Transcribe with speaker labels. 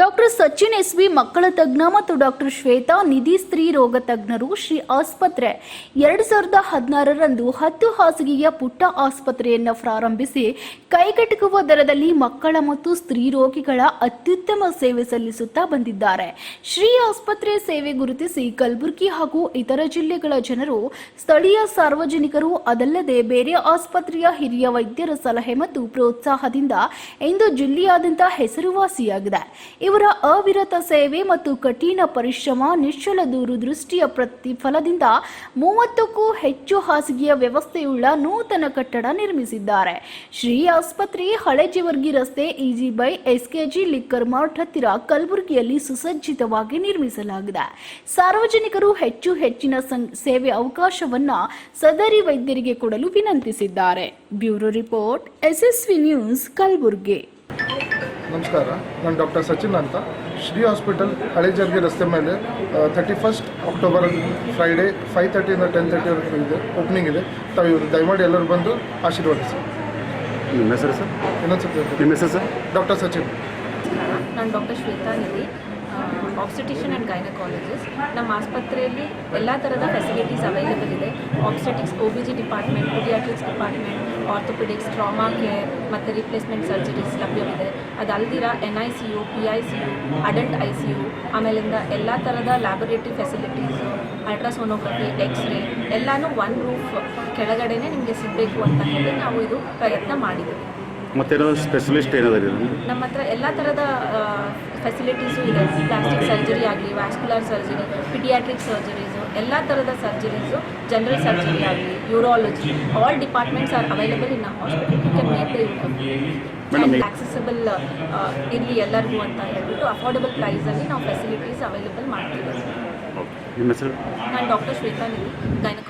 Speaker 1: ഡോ Sachin S V ಮಕ್ಕಳ ತಜ್ಞ ಮತ್ತು ಡಾಕ್ಟರ್ ಶ್ವೇತಾ ನಿಧಿ ಸ್ತ್ರೀ ರೋಗ ತಜ್ಞರು ಶ್ರೀ ಆಸ್ಪತ್ರೆ. ಎರಡು ಸಾವಿರದ ಹದಿನಾರರಂದು ಹತ್ತು ಹಾಸಿಗೆಯ ಪುಟ್ಟ ಆಸ್ಪತ್ರೆಯನ್ನು ಪ್ರಾರಂಭಿಸಿ ಕೈಗೆಟುಕುವ ದರದಲ್ಲಿ ಮಕ್ಕಳ ಮತ್ತು ಸ್ತ್ರೀ ರೋಗಿಗಳ ಅತ್ಯುತ್ತಮ ಸೇವೆ ಸಲ್ಲಿಸುತ್ತಾ ಬಂದಿದ್ದಾರೆ. ಶ್ರೀ ಆಸ್ಪತ್ರೆ ಸೇವೆ ಗುರುತಿಸಿ ಕಲಬುರಗಿ ಹಾಗೂ ಇತರ ಜಿಲ್ಲೆಗಳ ಜನರು ಸ್ಥಳೀಯ ಸಾರ್ವಜನಿಕರು ಅದಲ್ಲದೆ ಬೇರೆ ಆಸ್ಪತ್ರೆಯ ಹಿರಿಯ ವೈದ್ಯರ ಸಲಹೆ ಮತ್ತು ಪ್ರೋತ್ಸಾಹದಿಂದ ಇಂದು ಜಿಲ್ಲೆಯಾದ್ಯಂತ ಹೆಸರುವಾಸಿಯಾಗಿದೆ. ಇವರ ಅವಿರತ ಸೇವೆ ಮತ್ತು ಕಠಿಣ ಪರಿಶ್ರಮ, ನಿಶ್ಚಲ ದೂರದೃಷ್ಟಿಯ ಪ್ರತಿಫಲದಿಂದ ಮೂವತ್ತಕ್ಕೂ ಹೆಚ್ಚು ಹಾಸಿಗೆಯ ವ್ಯವಸ್ಥೆಯುಳ್ಳ ನೂತನ ಕಟ್ಟಡ ನಿರ್ಮಿಸಿದ್ದಾರೆ. ಶ್ರೀ ಆಸ್ಪತ್ರೆ ಹಳೆಜಿವರ್ಗಿ ರಸ್ತೆ ಇಜಿ ಬೈ, ಎಸ್ಕೆಜಿ, ಲಿಕ್ಕರ್ ಮಾರ್ಟ್ ಹತ್ತಿರ ಕಲಬುರಗಿಯಲ್ಲಿ ಸುಸಜ್ಜಿತವಾಗಿ ನಿರ್ಮಿಸಲಾಗಿದೆ. ಸಾರ್ವಜನಿಕರು ಹೆಚ್ಚು ಹೆಚ್ಚಿನ ಸೇವೆ ಅವಕಾಶವನ್ನ ಸದರಿ ವೈದ್ಯರಿಗೆ ಕೊಡಲು ವಿನಂತಿಸಿದ್ದಾರೆ. Bureau report, SSV news, Kalaburagi.
Speaker 2: ನಮಸ್ಕಾರ ನಾನು ಡಾಕ್ಟರ್ ಸಚಿನ್ ಅಂತ. ಶ್ರೀ ಹಾಸ್ಪಿಟಲ್ ಹಳೆ ಜರ್ಗಿ ರಸ್ತೆ ಮೇಲೆ thirty first October Friday five ತರ್ಟಿಯಿಂದ ten ತರ್ಟಿವರೆಗೂ ಇದೆ ಓಪನಿಂಗ್ ಇದೆ. ತಾವು ಇವರು ದಯಮಾಡಿ ಎಲ್ಲರೂ ಬಂದು ಆಶೀರ್ವಾದಿಸಿ.
Speaker 3: ನಿಮ್ಮ ಹೆಸರು ಸರ್?
Speaker 2: ಇನ್ನೊಂದು
Speaker 3: ನಿಮ್ಮ ಹೆಸರು ಸರ್?
Speaker 2: ಡಾಕ್ಟರ್ ಸಚಿನ್.
Speaker 4: ನಾನು doctor Shweta Nidhi. Obstetrician and gynaecologist ನಮ್ಮ ಆಸ್ಪತ್ರೆಯಲ್ಲಿ ಎಲ್ಲ ಥರದ ಫೆಸಿಲಿಟೀಸ್ ಅವೈಲೇಬಲ್ ಇದೆ. Obstetrics O B G department paediatrics department orthopaedics trauma care ಮತ್ತು ರಿಪ್ಲೇಸ್ಮೆಂಟ್ ಸರ್ಜರೀಸ್ ಲಭ್ಯವಿದೆ. ಅದಲ್ದಿರ N I C U P I C U adult I C U ಆಮೇಲಿಂದ ಎಲ್ಲ ಥರದ laboratory facilities ultrasonography x ray ಎಲ್ಲನೂ one roof ಕೆಳಗಡೆನೇ ನಿಮಗೆ ಸಿಗಬೇಕು ಅಂತ ಹೇಳಿ ನಾವು ಇದು ಪ್ರಯತ್ನ ಮಾಡಿದ್ದೀವಿ.
Speaker 3: ಮತ್ತೇನಾದ್ರು ಸ್ಪೆಷಲಿಸ್ಟ್ ಏನಾದ್ರು ಇದೆ
Speaker 4: ನಮ್ಮ ಹತ್ರ ಎಲ್ಲ ಥರದ ಫೆಸಿಲಿಟೀಸು ಇದೆ. ಪ್ಲಾಸ್ಟಿಕ್ ಸರ್ಜರಿ ಆಗಲಿ ವ್ಯಾಸ್ಕ್ಯುಲರ್ ಸರ್ಜರಿ ಪಿಡಿಯಾಟ್ರಿಕ್ ಸರ್ಜರೀಸು ಎಲ್ಲ ಥರದ ಸರ್ಜರೀಸು ಜನರಲ್ ಸರ್ಜರಿ ಆಗಲಿ urology all departments are available in hospital you can make the
Speaker 3: Madam,
Speaker 4: use
Speaker 3: ಈ-
Speaker 4: ಆಕ್ಸೆಸಿಬಲ್ ಇರಲಿ ಎಲ್ಲರಿಗೂ ಅಂತ ಹೇಳ್ಬಿಟ್ಟು ಅಫೋರ್ಡಬಲ್ ಪ್ರೈಸಲ್ಲಿ ನಾವು ಫೆಸಿಲಿಟೀಸ್ ಅವೈಲೇಬಲ್ ಮಾಡ್ತೀವಿ.
Speaker 3: ಓಕೆ ನಿಮ್ಮ ಹೆಸರು?
Speaker 4: ನಾನು ಡಾಕ್ಟರ್ ಶ್ವೇತಾ ನಿಧಿ ಗೈನಕ